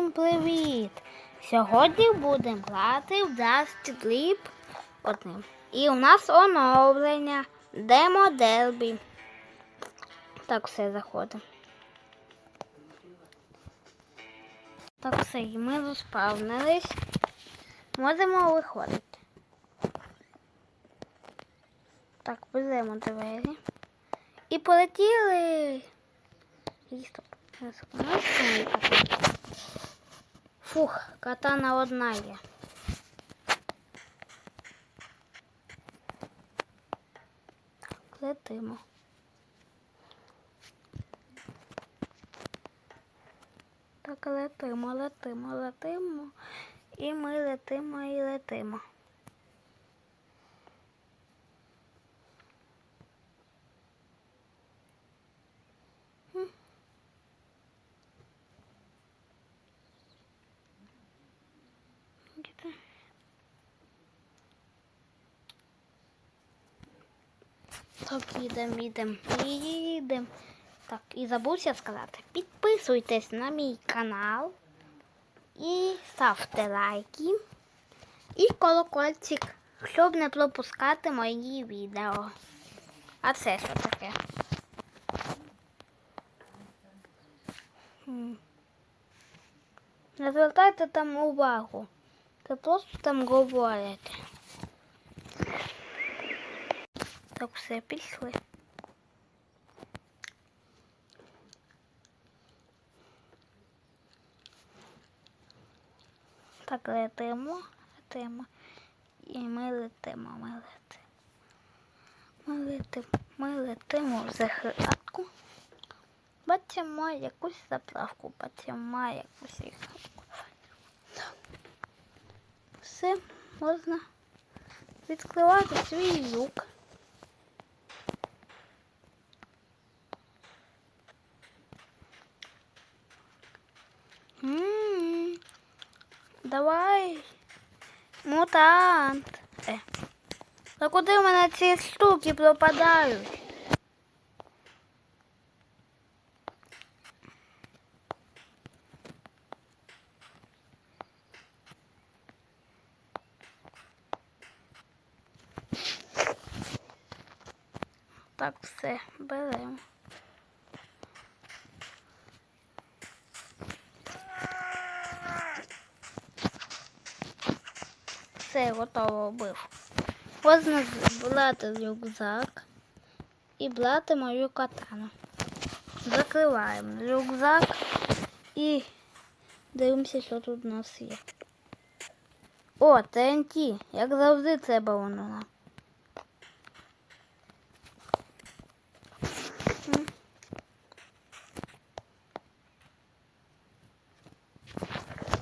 Всім привіт! Сьогодні будемо грати в Dust Leap одним. І у нас оновлення Демо Дербі. Так, все заходимо. Так, все, і ми заспавнились. Можемо виходити. Так, беремо двері. І полетіли. Стоп. Мені катана. Фух, катана одна є. Летимо. Так, летимо, летимо, летимо. І ми летимо і летимо. Так, їдемо, їдемо, їдемо. Так, і забувся сказати, підписуйтесь на мій канал і ставте лайки і колокольчик, щоб не пропускати мої відео. А це що таке? Не звертайте там увагу. Це просто там говорять. Так, все, пішли. Так, летимо, летимо. І ми летимо, ми летимо. Ми летимо, ми летимо в захватку. Бачимо якусь заправку, бачимо якусь їх. Все, можна відкривати свій люк. М, Давай. Мутант. Е. Та куди в мене ці штуки пропадають? Так, все, беремо. Все, готово вбив. Можна брати рюкзак і брати мою катану. Закриваємо рюкзак і дивимося, що тут у нас є. О, ТНТ, як завжди треба воно нам.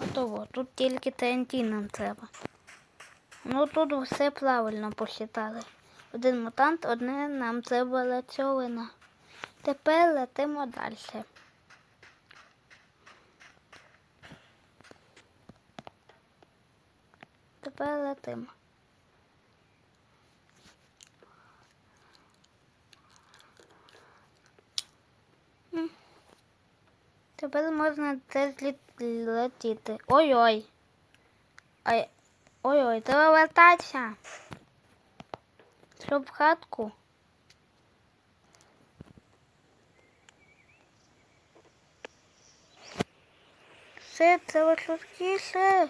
Готово, тут тільки ТНТ нам треба. Ну тут все правильно посчитали. Один мутант, одне нам треба лацьовина. Тепер летимо далі. Тепер летимо. Тепер можна теж летіти. Ой-ой. Ой-ой, треба вертатися. Щоб в хатку. Все, треба швидкіше.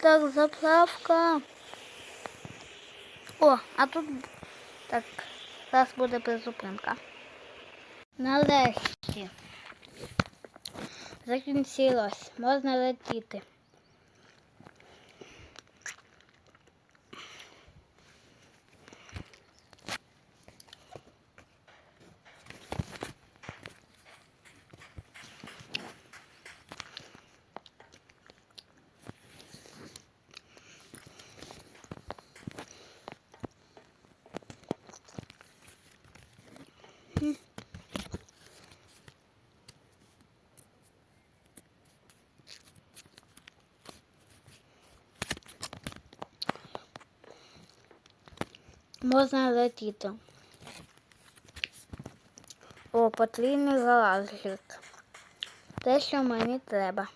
Так, заправка. О, а тут так, зараз буде призупинка. Нарешті. Закінчилось. Можна летіти. Можна летіти. О, потрібний залазник. те, що мені треба.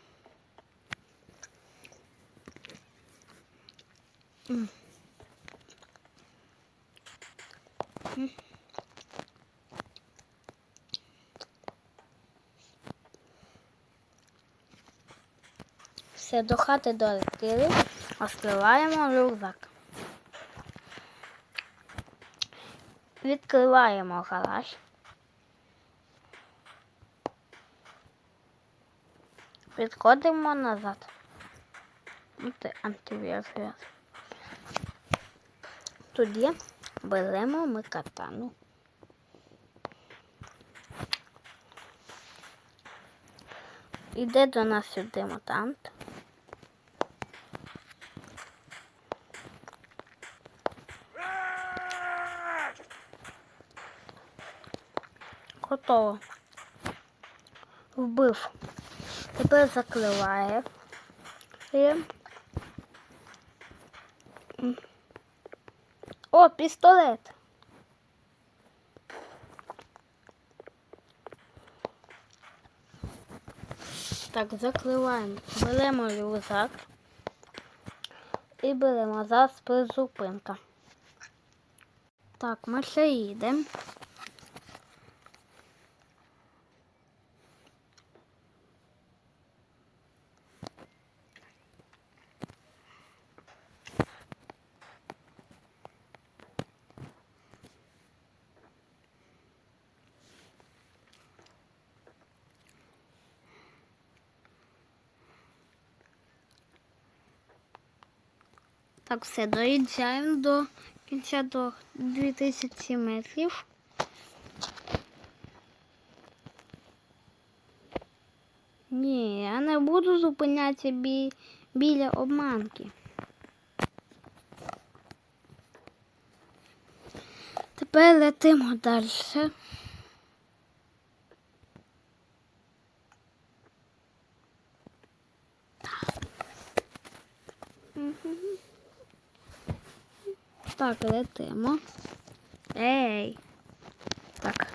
Все, до хати долетіли, розкриваємо рюкзак. Відкриваємо гараж. Відходимо назад. От антивірус. Тоді беремо ми катану. Іде до нас сюди мутант. Готово. Вбив. Тепер закриває. І... О, пістолет. Так, закриваємо. Беремо рюкзак і беремо зараз призупинка. Так, ми ще їдемо. Так, все, доїжджаємо до кінця до 2000 метрів. Ні, я не буду зупинятися бі... біля обманки. Тепер летимо далі. Так, летимо. Ей. Так.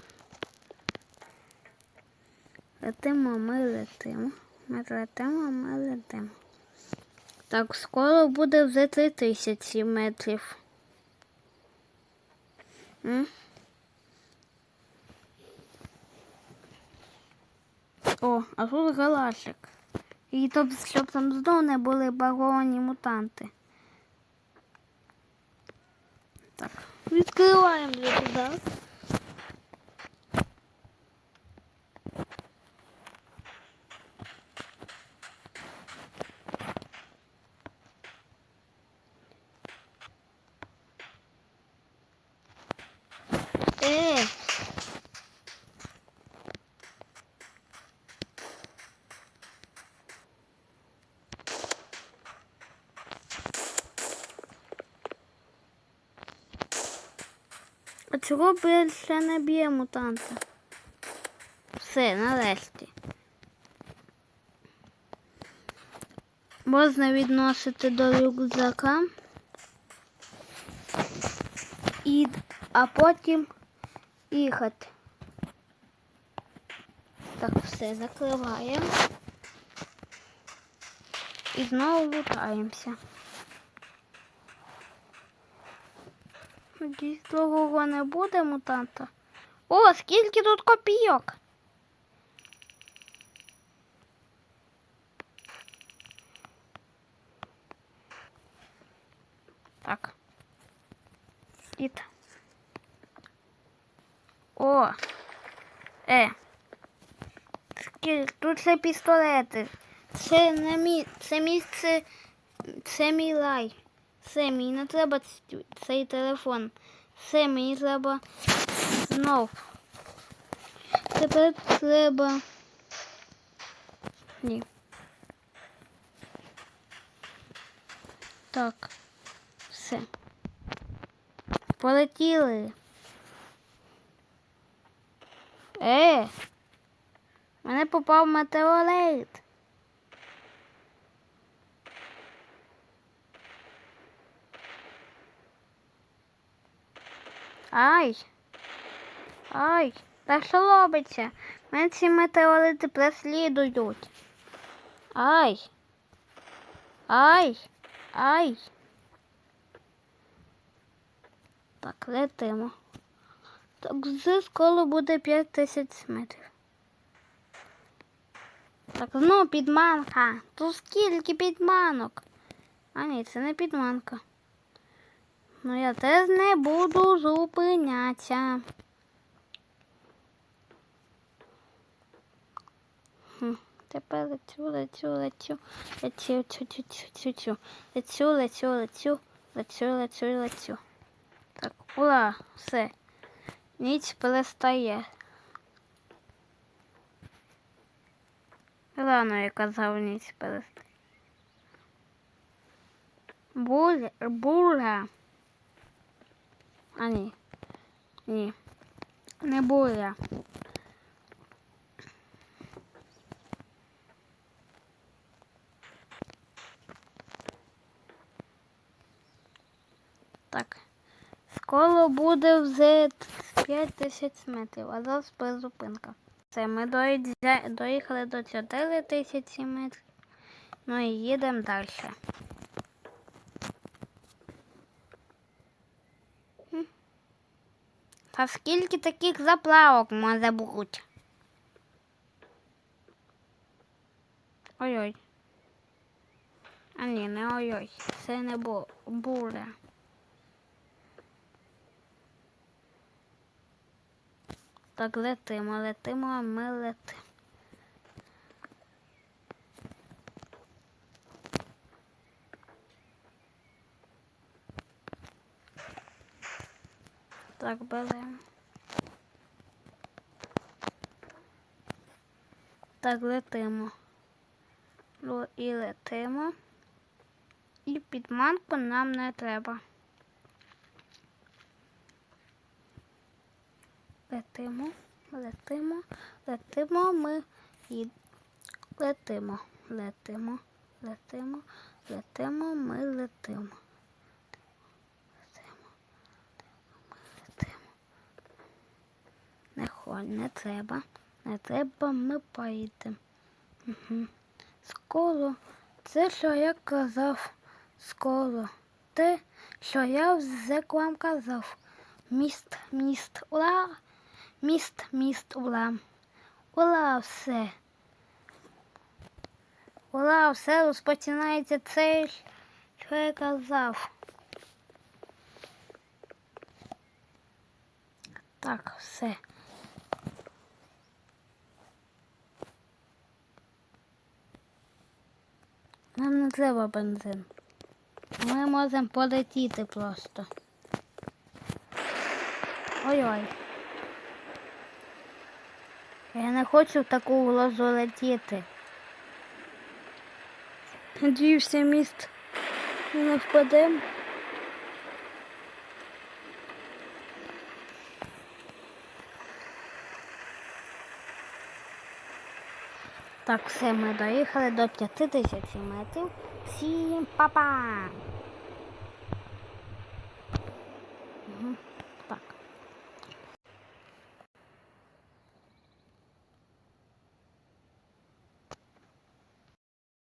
Летимо, ми летимо. Ми летимо, ми летимо. Так, скоро буде вже 3000 метрів. М? О, а тут галашик. І то, щоб там знову не були баговані мутанти. Відкриваємо для Е, а чого більше не б'є мутанта? Все, нарешті. Можна відносити до рюкзака. І, а потім їхати. Так, все, закриваємо. І знову лутаємося. Другого не буде мутанта. О, скільки тут копійок. Так. Іт. О. Е. Тут це пістолети. Це не мі... це місце. Це мій лай. Це мені не треба цей телефон. Це мені треба знов. Тепер треба. Ні. Так. Все. Полетіли. Е. Мене попав метеорит. Ай. Ай, та що робиться? Мене ці метеорити преслідують. Ай. Ай. Ай. Так, летимо. Так, з скоро буде 5 тисяч метрів. Так, ну підманка. Тут скільки підманок? А ні, це не підманка. Ну я теж не буду зупинятися. Хм, Тепер лечу, лечу, лечу, лечу, чу, чу, чу, чу, чу. Лечу, лечу, лечу, лечу, лечу, лечу. Так, ура, все. Ніч перестає. Рано я казав ніч перестає. Буря, буря. А ні. Ні. Не буря. Так. Скоро буде вже 5 тисяч метрів, а зараз призупинка. Це ми доїхали до 4 тисячі метрів. Ну і їдемо далі. Та скільки таких заправок може бути? Ой-ой. А ні, не ой-ой. Це не бу- буря. Так, летимо, летимо, а ми летимо. Так, беремо. Так, летимо. Ну і летимо. І підманку нам не треба. Летимо, летимо, летимо, ми і летимо, летимо, летимо, летимо, ми летимо. Летимо, ми летимо. Не хо, не треба, не треба, ми поїдемо. Угу. Скоро, це що я казав, скоро. Те, що я вже вам казав. Міст, міст, ура! Міст, міст, ура. Ура, все. Ура, все розпочинається це, що я казав. Так, все. Нам не треба бензин. Ми можемо полетіти просто. Ой-ой. Я не хочу в таку глазу летіти. Надіюся, міст не впадемо. Так, все, ми доїхали до 5000 метрів. Всім па-па!